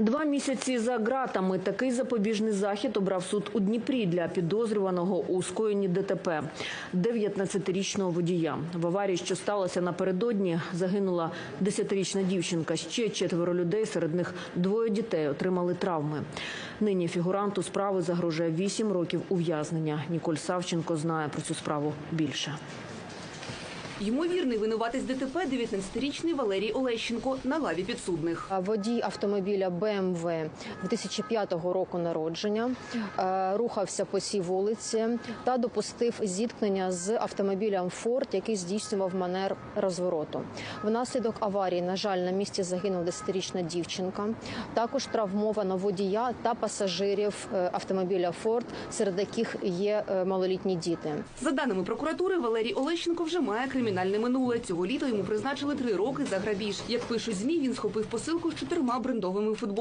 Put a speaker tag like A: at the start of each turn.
A: Два місяці за ґратами такий запобіжний захід обрав суд у Дніпрі для підозрюваного у скоєнні ДТП 19-річного водія. В аварії, що сталося напередодні, загинула 10-річна дівчинка. Ще четверо людей, серед них двоє дітей, отримали травми. Нині фігуранту справи загрожує 8 років ув'язнення. Ніколь Савченко знає про цю справу більше.
B: Ймовірний винуватець ДТП 19-річний Валерій Олещенко на лаві підсудних.
C: Водій автомобіля БМВ 2005 року народження е, рухався по цій вулиці та допустив зіткнення з автомобілем Форд, який здійснював манер розвороту. Внаслідок аварії, на жаль, на місці загинула 10-річна дівчинка. Також травмовано водія та пасажирів е, автомобіля Форд, серед яких є е, малолітні діти.
B: За даними прокуратури, Валерій Олещенко вже має кримінальне минуле. Цього літа йому призначили три роки за грабіж. Як пишуть змі, він схопив посилку з чотирма брендовими футболками.